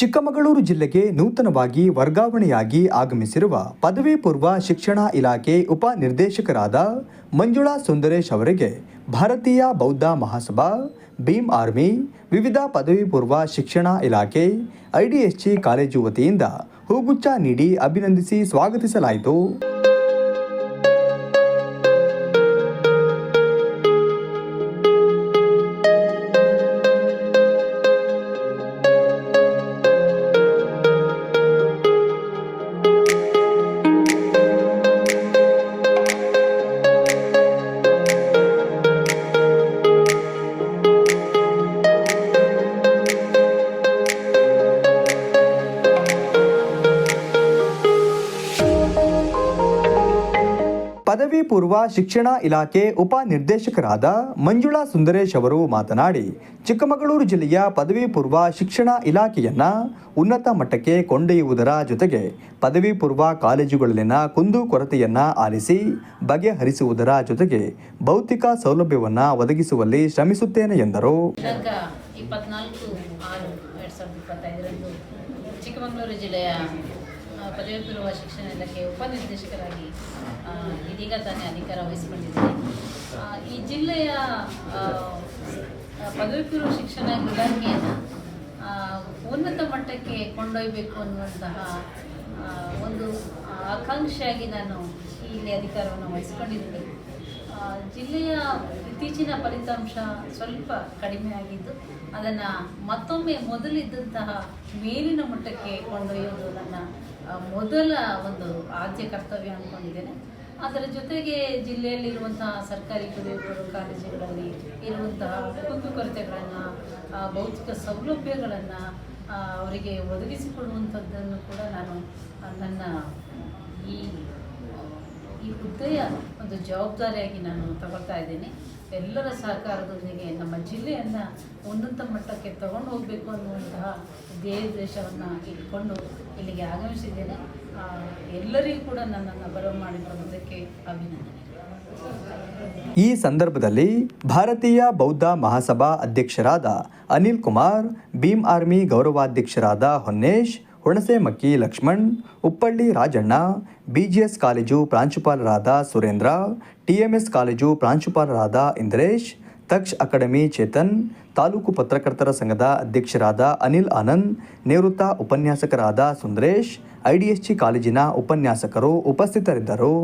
ಚಿಕ್ಕಮಗಳೂರು ಜಿಲ್ಲೆಗೆ ನೂತನವಾಗಿ ವರ್ಗಾವಣೆಯಾಗಿ ಆಗಮಿಸಿರುವ ಪದವಿ ಪೂರ್ವ ಶಿಕ್ಷಣ ಇಲಾಖೆ ಉಪ ನಿರ್ದೇಶಕರಾದ ಮಂಜುಳಾ ಸುಂದರೇಶ್ ಅವರಿಗೆ ಭಾರತೀಯ ಬೌದ್ಧ ಮಹಾಸಭಾ, ಭೀಮ್ ಆರ್ಮಿ, ವಿವಿಧ ಪದವಿ ಪೂರ್ವ ಶಿಕ್ಷಣ ಇಲಾಖೆ, ಐಡಿಎಸ್ಜಿ ಕಾಲೇಜು ವತಿಯಿಂದ ಹೂಗುಚ್ಚ ನೀಡಿ ಅಭಿನಂದಿಸಿ ಸ್ವಾಗತಿಸಲಾಯಿತು. ಪದವಿ ಪೂರ್ವ ಶಿಕ್ಷಣ ಇಲಾಖೆ ಉಪ ನಿರ್ದೇಶಕರಾದ ಮಂಜುಳಾ ಸುಂದರೇಶ್ ಅವರು ಮಾತನಾಡಿ, ಚಿಕ್ಕಮಗಳೂರು ಜಿಲ್ಲೆಯ ಪದವಿ ಪೂರ್ವ ಶಿಕ್ಷಣ ಇಲಾಖೆಯನ್ನ ಉನ್ನತ ಮಟ್ಟಕ್ಕೆ ಕೊಂಡೊಯ್ಯುವುದರ ಜೊತೆಗೆ ಪದವಿ ಪೂರ್ವ ಕಾಲೇಜುಗಳಲ್ಲಿನ ಕುಂದು ಕೊರತೆಯನ್ನ ಆಲಿಸಿ ಬಗೆಹರಿಸುವುದರ ಜೊತೆಗೆ ಭೌತಿಕ ಸೌಲಭ್ಯವನ್ನು ಒದಗಿಸುವಲ್ಲಿ ಶ್ರಮಿಸುತ್ತೇನೆ ಎಂದರು. ಚಿಕ್ಕಮಗಳೂರು ಜಿಲ್ಲೆಯ ಆ, ಪದವಿ ಪೂರ್ವ ಶಿಕ್ಷಣ ಇಲಾಖೆ ಉಪನಿರ್ದೇಶಕರಾಗಿ ಇದೀಗ ತಾನೇ ಅಧಿಕಾರ ವಹಿಸಿಕೊಂಡಿದ್ದೇನೆ ಈ ಜಿಲ್ಲೆಯ ಆ, ಆ, ಪದವಿ ಪೂರ್ವ ಶಿಕ್ಷಣ ಇಲಾಖೆಯನ್ನು ಉನ್ನತ ಮಟ್ಟಕ್ಕೆ ಕೊಂಡೊಯ್ಯಬೇಕು ಅನ್ನುವಂತಹ ಒಂದು ಆಕಾಂಕ್ಷೆಯಾಗಿ ನಾನು ಇಲ್ಲಿ ಅಧಿಕಾರವನ್ನು ವಹಿಸಿಕೊಂಡಿದ್ದೇನೆ. ಜಿಲ್ಲೆಯ ಇತ್ತೀಚಿನ ಫಲಿತಾಂಶ ಸ್ವಲ್ಪ ಕಡಿಮೆ ಆಗಿದ್ದು, ಅದನ್ನು ಮತ್ತೊಮ್ಮೆ ಮೊದಲಿದ್ದಂತಹ ಮೇಲಿನ ಮಟ್ಟಕ್ಕೆ ಕೊಂಡೊಯ್ಯೋದು ನನ್ನ ಮೊದಲ ಒಂದು ಆದ್ಯ ಕರ್ತವ್ಯ ಅಂದ್ಕೊಂಡಿದ್ದೇನೆ ಅದರ ಜೊತೆಗೆ ಜಿಲ್ಲೆಯಲ್ಲಿರುವಂತಹ ಸರ್ಕಾರಿ ಕುದುರೆಗಳು ಕಾಲೇಜುಗಳಲ್ಲಿ ಇರುವಂತಹ ಕುಂದುಕೊರತೆಗಳನ್ನು ಭೌತಿಕ ಸೌಲಭ್ಯಗಳನ್ನು ಅವರಿಗೆ ಒದಗಿಸಿಕೊಡುವಂಥದ್ದನ್ನು ಕೂಡ ನಾನು ನನ್ನ ಈ ಹುದ್ದೆಯ ಒಂದು ಜವಾಬ್ದಾರಿಯಾಗಿ ನಾನು ತಗೊಳ್ತಾ ಇದ್ದೀನಿ. ಎಲ್ಲರ ಸಹಕಾರದೊಂದಿಗೆ ನಮ್ಮ ಜಿಲ್ಲೆಯನ್ನು ಉನ್ನತ ಮಟ್ಟಕ್ಕೆ ತಗೊಂಡು ಹೋಗಬೇಕು ಅನ್ನುವಂತಹ ಧ್ಯೇಯೋದ್ದೇಶವನ್ನು ಇಟ್ಕೊಂಡು ಇಲ್ಲಿಗೆ ಆಗಮಿಸಿದ್ದೇನೆ. ಎಲ್ಲರಿಗೂ ಕೂಡ ನನ್ನನ್ನು ಬರಮಾಡಿಕೊಳ್ಳುವುದಕ್ಕೆ ಅಭಿನಂದನೆ. ಈ ಸಂದರ್ಭದಲ್ಲಿ ಭಾರತೀಯ ಬೌದ್ಧ ಮಹಾಸಭಾ ಅಧ್ಯಕ್ಷರಾದ ಅನಿಲ್ ಕುಮಾರ್, ಭೀಮ್ ಆರ್ಮಿ ಗೌರವಾಧ್ಯಕ್ಷರಾದ ಹೊನ್ನೇಶ್ ಹುಣಸೆಮಕ್ಕಿ ಲಕ್ಷ್ಮಣ್, ಉಪ್ಪಳ್ಳಿ ರಾಜಣ್ಣ ಬಿಜಿಎಸ್ ಕಾಲೇಜು ಪ್ರಾಂಶುಪಾಲರಾದ ಸುರೇಂದ್ರ ಟಿಎಂಎಸ್ ಕಾಲೇಜು ಪ್ರಾಂಶುಪಾಲರಾದ ಇಂದ್ರೇಶ್, ತಕ್ಷ್ ಅಕಾಡೆಮಿ ಚೇತನ್, ತಾಲೂಕು ಪತ್ರಕರ್ತರ ಸಂಘದ ಅಧ್ಯಕ್ಷರಾದ ಅನಿಲ್ ಆನಂದ್, ನಿವೃತ್ತ ಉಪನ್ಯಾಸಕರಾದ ಸುಂದರೇಶ್ ಐಡಿಎಸ್ಜಿ ಕಾಲೇಜಿನ ಉಪನ್ಯಾಸಕರು ಉಪಸ್ಥಿತರಿದ್ದರು.